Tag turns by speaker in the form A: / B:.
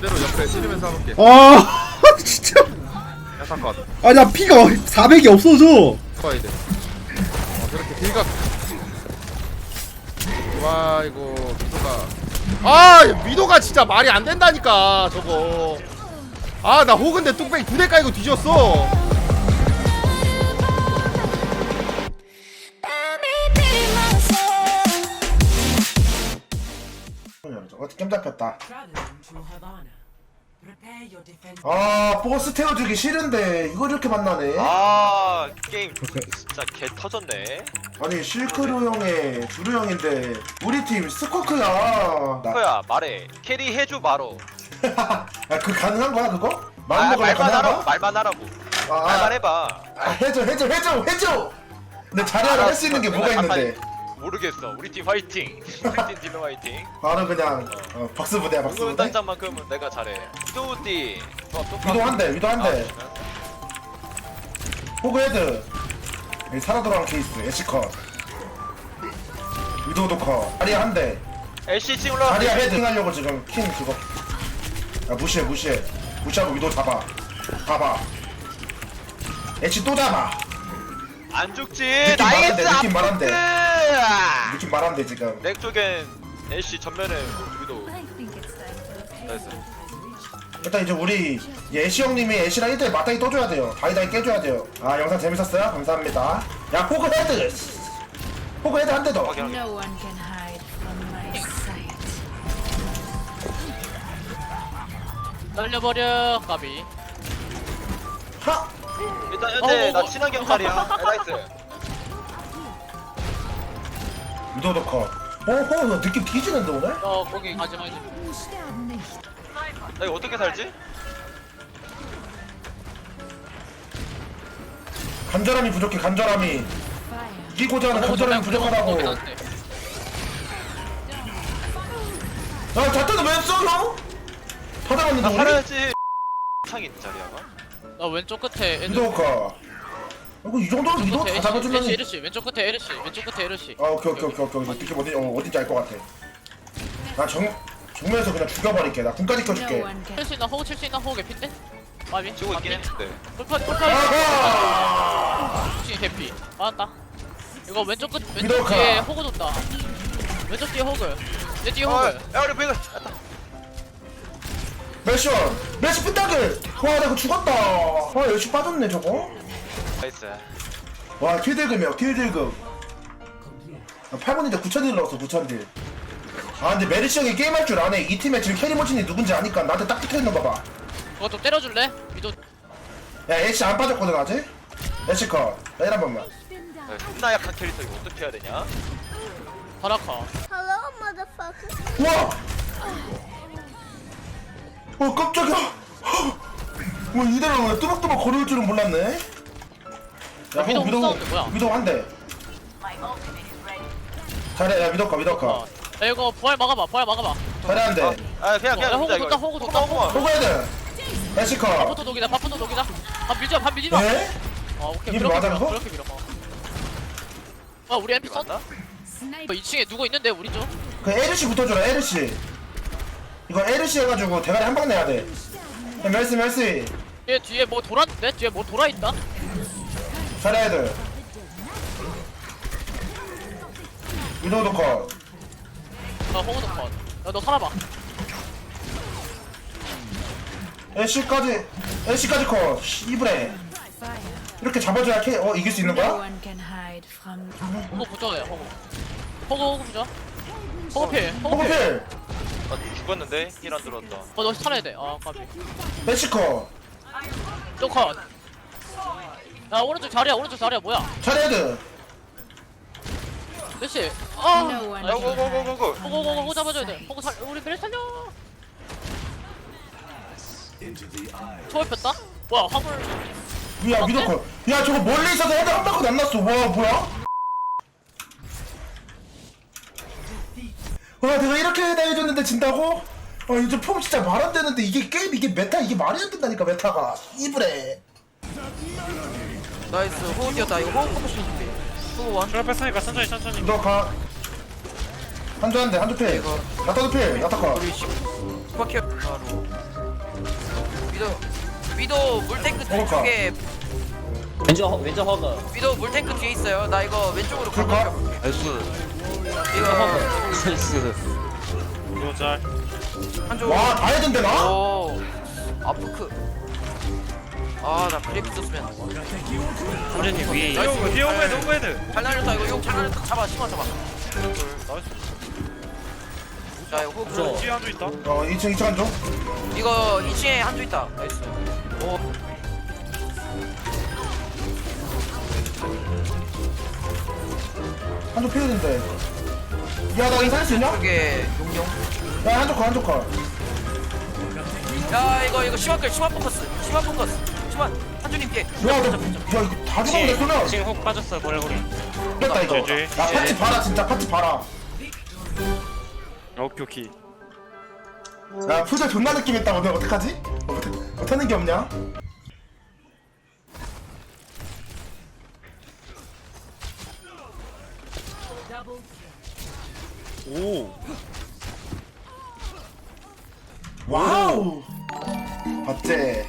A: 그대로 옆에 찌르면서 해볼게.
B: 아 진짜.
A: 야사컷
B: 아니 나 피가 400이 없어져.
A: 커야 돼 어, 저렇게 딜각. 와 이거 미도가. 아 미도가 진짜 말이 안 된다니까 저거. 아 나 호근데 뚝배기 두대 깔고 뒤졌어
C: 어떻게 잡혔다. 아 버스 태워주기 싫은데 이걸 이렇게 만나네.
D: 아 게임 진짜 개 터졌네.
C: 아니 실크루 형의 주루 형인데 우리 팀 스쿼크야. 나,
D: 코야 말해. 캐리 해줘 바로.
C: 야, 그 가능한 거야 그거?
D: 아,
C: 마음 먹으면
D: 말만
C: 가능한
D: 하라고
C: 거야?
D: 말만 하라고.
C: 아, 아.
D: 말만 해봐.
C: 아, 해줘 해줘 해줘 해줘! 근데 자리하러 할수 있는 게 뭐가 있는데
D: 모르겠어. 우리 팀 화이팅. 우리 팀팀 화이팅.
C: 바로 그냥 어, 박수 부대야 박수 부대.
D: 단장만큼은 내가 잘해. 위도우띠
C: 위도 한 대 위도
D: 아,
C: 한대. 호그 헤드. 여기 살아 돌아온 케이스 애쉬 컷. 위도도 컷 다리야 한대.
D: LC 지금 올라가
C: 다리야 헤드 하려고 지금 킹 그거. 야 무시해 무시해. 무시하고 위도 잡아. 잡아. 애쉬 또 잡아.
D: 안 죽지.
C: 느낌 말한대,
D: 나이스
C: 느낌 말한대. 느낌 말한대 지금
D: 넥 쪽엔 LC 전면에
E: pay
D: 나이스
C: 일단 이제 우리 이제 애쉬 형님이 애쉬랑 1대 맞다이 떠줘야 돼요. 다이다이 깨줘야 돼요. 아 영상 재밌었어요? 감사합니다. 야 호그 헤드! 호그 헤드 한 대더.
D: 확인 확인.
E: No one can hide from my sight.
F: 날려버려 까비.
C: 하!
D: 일단 현재
F: 어,
D: 나
F: 어,
D: 친환경 자리야. 네, 나이스
C: 위도도 컷 어허 너 느낌 뒤지는데 오늘?
F: 어 거기 가지마 이제
E: Sterben nicht.
D: 나 이거 어떻게 살지?
C: 간절함이 부족해 간절함이. 이기고자 하는 간절함이 부족하다고 야. 자탄은 왜 써, 형? 다 잡았는데
D: 나? 살아야지 창인 자리야가
F: 나 왼쪽 끝에 애들
C: 위도우 컷 이거 이 정도면 위도우 다 잡아주면
F: 에르시 에르시. 왼쪽 끝에 에르시 왼쪽 끝에 에르시.
C: 아 오케이 오케이 오케이 오케이. 느낌 어디, 어, 어딘지 알 것 같아. 나 정, 정면에서 그냥 죽여버릴게. 나
E: one can.
F: 칠수 있나 호구 칠수 있나 호구 개피인데? 마비
D: 지고 있긴 했는데.
F: 꿀파리 꿀파리
C: 아하
F: 치 개피. 맞았다. 이거 왼쪽 끝 왼쪽
C: 미도카.
F: 뒤에 호구 줬다. 왼쪽 뒤에 호구 내 뒤에
D: 어,
F: 호구
D: 야 우리 베이글
C: 메시원 메시 삐딱을! 와나 이거 죽었다. 아 열심히 빠졌네 저거
D: 나이스.
C: 와 킬들금이야 킬들금. 아, 8분인데 9천딜 넣었어 9천딜. 아 근데 메르시 형이 게임할 줄 아네. 이 팀에 지금 캐리 머신이 누군지 아니까 나한테 딱 붙어있는 거봐.
F: 그거 좀 때려줄래? 미도
C: 야 애쉬 안 빠졌거든 아직? 애쉬 컷 야, 한 번만.
D: 야, 존나 약한 캐릭터 이거 어떻게 해야 되냐?
F: 바라카
E: Hello, motherfucker.
C: 우와! 어 깜짝이야. 뭐 이대로 뚜벅뚜벅 거려올 줄은 몰랐네 야 호, 위도우
F: 싸우는데 뭐야?
C: 위도우 한대 잘해 야컷 위도우 컷
F: 어. 야 이거 부활 막아봐 부활 막아봐
C: 잘해 한 대
D: 아 그냥
F: 야,
D: 그냥
F: 호구
D: 혼자
F: 줬다,
D: 이거
F: 호구 줬다,
D: 호구, 호구.
C: 애쉬 컷
F: 바쁘도 녹이다 바쁘도 녹이다 밥 밀지 마 밥 밀지 마
C: 에?
F: 어 오케이
C: 이거
F: 그렇게
C: 맞아,
F: 밀어
C: 그거?
F: 그렇게 밀어 어. 아 우리 MP 썼?
D: 맞나?
E: Sniper.
F: 2층에 누구 있는데 우리 쪽?
C: 그 에르시 붙어줘라 에르시 이거 에르시 해가지고 대가리 한 방 내야 돼 야, 멜시 멜시
F: 얘 뒤에 뭐 돌았는데? 뒤에 뭐 돌아있다?
C: 애들 위도우도 컷.
F: 나 호구도 컷. 야너 살아봐.
C: 애쉬까지 애쉬까지 컷.
E: Fire.
C: 이렇게 잡아줘야 캐, 어 이길 수 있는
E: No
C: 거야?
E: one can hide from.
F: 호구 부정해 호구 호구 호구 부정. 호구 필 호구 필
C: 호그필.
D: 아 죽었는데? 힐 안 들어왔다.
F: 어너 살아야 돼 아 까비.
C: 애쉬 컷.
F: 또 컷 야 오른쪽 자리야 오른쪽 자리야 뭐야?
C: 애들
F: 몇시 아!
D: 야. 고고고고고.
F: 호구 호구 호구 잡아줘야 돼. 호구 살 우리 베레 살려. 초월 폈다? 뭐야 화물.
C: 야 위도우 컷야 저거 멀리 있어서 헤드 한 방도 안 났어. 와 뭐야? 와 내가 이렇게 해줬는데 진다고? 아 요즘 폼 진짜 말 안 되는데 이게 게임 이게 메타 이게 말이 안 된다니까 메타가. 이브레
G: 나이스. 호흡 뛰었다. 이거 호흡 포커싱 준비 호흡 원.
F: 그래 뺐으니까 천천히 천천히.
C: 너 가. 한조 한대 한조 필.
G: 이거.
C: 야타도 필. 야타카.
G: 우리 스파키어 바로. 위도 위도 물탱크
C: 그러니까.
G: 뒤쪽에
F: 왼쪽 왼쪽 허그.
G: 위도 물탱크 뒤에 있어요. 나 이거 왼쪽으로? 가볼게요.
D: 나이스.
G: 이거.
D: 나이스.
G: 한쪽.
C: 와 다 해야 된대 나?
G: 오. 아프크 아나 그래픽 썼으면.
D: 선생님 위에
G: 나이스. 뒤에 오면 너무 헤드 잘 날렸다 이거 이거 잘 날렸다. 잡아 심어 잡아. 자 이거 호흡
C: 어 2층 2층 한쪽
G: 이거 2층에 한조 있다. 나이스. 오.
C: 한쪽 피해야 된대. 야나 이거 살수 있냐?
G: 그게 용용.
C: 야 한쪽 가 한쪽
G: 가야 이거 이거 심화 끌 심화 포커스. 심화 포커스 심화 한조님 뒤에
C: 야, 너, 야, 이거 다 죽었네, 소면.
D: 지금 혹 빠졌어 고래고래
C: 됐다, 이거. 야, 파티 봐라, 진짜, 파티 봐라.
D: 오케이 오케이
C: 야, 표정 존나 느낌 있다, 오늘 어떡하지? 어떡, 못하는 게 없냐?
D: 오
C: 와우! 어째?